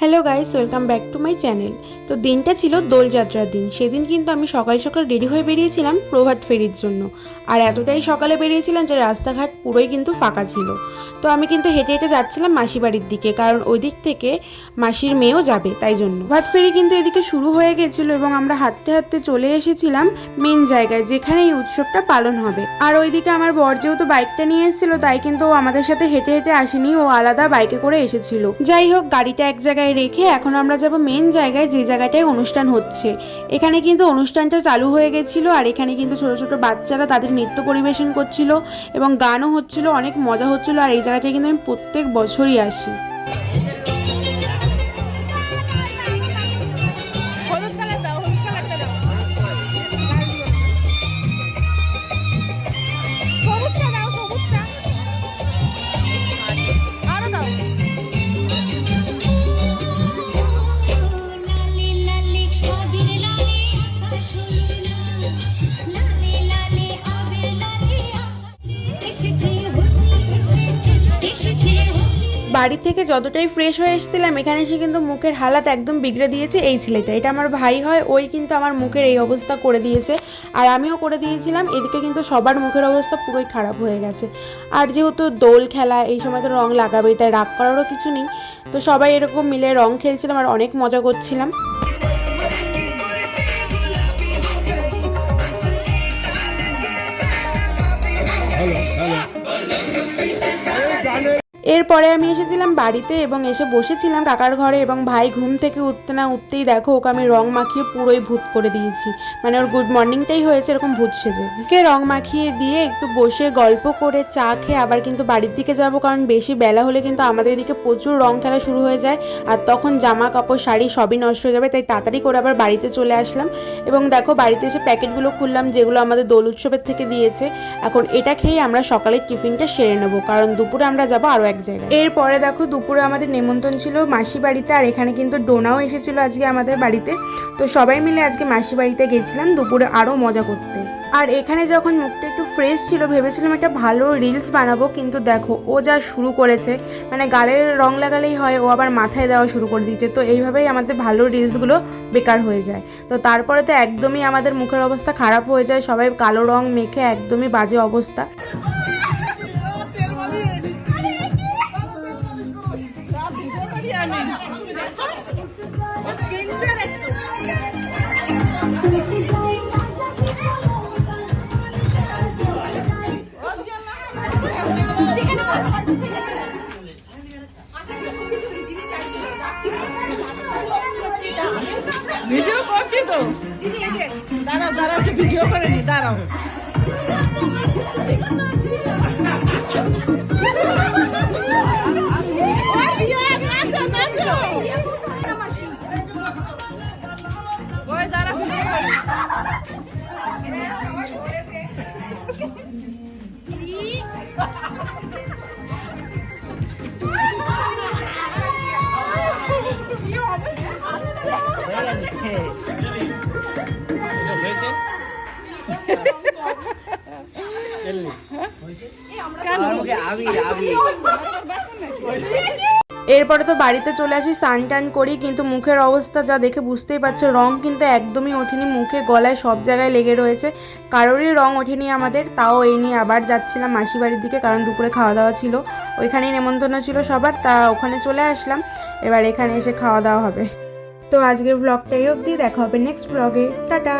Hello guys welcome back to my channel তো দিনটা ছিল দোলযাত্রার দিন। সেদিন কিন্তু আমি সকাল সকাল রেডি হয়ে বেরিয়েছিলাম প্রভাত ফেরির জন্য। আর এতটাই সকালে বেরিয়েছিলাম যে রাস্তাঘাট পুরোই কিন্তু ফাঁকা ছিল। তো আমি কিন্তু হেঁটে হেঁটে যাচ্ছিলাম মাসি বাড়ির দিকে, কারণ ওই দিক থেকে মাসির মেয়েও যাবে তাই জন্য। প্রভাত ফেরি কিন্তু এদিকে শুরু হয়ে গেছিল এবং আমরা হাঁটতে হাঁটতে চলে এসেছিলাম মেন জায়গায়, যেখানে এই উৎসবটা পালন হবে। আর ওইদিকে আমার বর যেহেতু বাইকটা নিয়ে এসেছিল, তাই কিন্তু ও আমাদের সাথে হেঁটে হেঁটে আসেনি, ও আলাদা বাইকে করে এসেছিল। যাই হোক, গাড়িটা এক জায়গায় রেখে এখন আমরা যাব মেন জায়গায়, যে জায়গাটায় অনুষ্ঠান হচ্ছে। এখানে কিন্তু অনুষ্ঠানটা চালু হয়ে গেছিল আর এখানে কিন্তু ছোট ছোট বাচ্চারা তাদের নৃত্য পরিবেশন করছিল এবং গানও হচ্ছিল, অনেক মজা হচ্ছিল আর এই জায়গাটায় কিন্তু আমি প্রত্যেক বছরই আসি। বাড়ি থেকে যতটাই ফ্রেশ হয়ে এসেছিলাম, এখানে এসে কিন্তু মুখের হালাত একদম বিগড়ে দিয়েছে এই ছেলেটা। এটা আমার ভাই হয়, ওই কিন্তু আমার মুখের এই অবস্থা করে দিয়েছে। আর আমিও করে দিয়েছিলাম, এদিকে কিন্তু সবার মুখের অবস্থা পুরোই খারাপ হয়ে গেছে। আর যেহেতু দোল খেলা, এই সময় তো রঙ লাগাবেই, তাই রাগ করারও কিছু নেই। তো সবাই এরকম মিলে রঙ খেলছিলাম আর অনেক মজা করছিলাম। এরপরে আমি এসেছিলাম বাড়িতে এবং এসে বসেছিলাম কাকার ঘরে এবং ভাই ঘুম থেকে উঠতে না উঠতেই দেখো ওকে আমি রং মাখিয়ে পুরোই ভূত করে দিয়েছি। মানে ওর গুড মর্নিংটাই হয়েছে, এরকম ভূত সেজে। ওকে রং মাখিয়ে দিয়ে একটু বসে গল্প করে চা খেয়ে আবার কিন্তু বাড়ির দিকে যাব, কারণ বেশি বেলা হলে কিন্তু আমাদের এদিকে প্রচুর রং খেলা শুরু হয়ে যায় আর তখন জামা, কাপড়, শাড়ি সবই নষ্ট হয়ে যাবে, তাই তাড়াতাড়ি করে আবার বাড়িতে চলে আসলাম। এবং দেখো বাড়িতে এসে প্যাকেটগুলো খুললাম যেগুলো আমাদের দোল উৎসবের থেকে দিয়েছে। এখন এটা খেয়ে আমরা সকালের টিফিনটা সেরে নেব, কারণ দুপুরে আমরা যাব আরও এক জায়গায়। এরপরে দেখো দুপুরে আমাদের নেমন্তন্ন ছিল মাসি বাড়িতে আর এখানে কিন্তু ডোনাও এসেছিল আজকে আমাদের বাড়িতে। তো সবাই মিলে আজকে মাসি বাড়িতে গেছিলাম দুপুরে আরও মজা করতে। আর এখানে যখন মুখটা একটু ফ্রেশ ছিল ভেবেছিলাম একটা ভালো রিলস বানাবো, কিন্তু দেখো ও যা শুরু করেছে মানে গালের রং লাগালেই হয়, ও আবার মাথায় দেওয়া শুরু করে দিয়েছে। তো এইভাবেই আমাদের ভালো রিলসগুলো বেকার হয়ে যায়। তো তারপরে তো একদমই আমাদের মুখের অবস্থা খারাপ হয়ে যায়, সবাই কালো রং মেখে একদমই বাজে অবস্থা। তো? দাঁড়াও দাঁড়াও ভিডিও করে নি দাঁড়াও। এরপরে তো বাড়িতে চলে আসি, স্নান টান করি, কিন্তু মুখের অবস্থা যা দেখে বুঝতেই পারছ, রং কিন্তু একদমই ওঠেনি, মুখে গলায় সব জায়গায় লেগে রয়েছে। কারোরই রং ওঠেনি আমাদের, তাও এই নিয়ে আবার যাচ্ছিলাম মাসি বাড়ির দিকে, কারণ দুপুরে খাওয়া দাওয়া ছিল। ওইখানেই নেমন্তন্ন ছিল সবার, তা ওখানে চলে আসলাম, এবার এখানে এসে খাওয়া দাওয়া হবে। তো আজকের ব্লগটাই অবধি, দেখা হবে নেক্সট ব্লগে টাটা!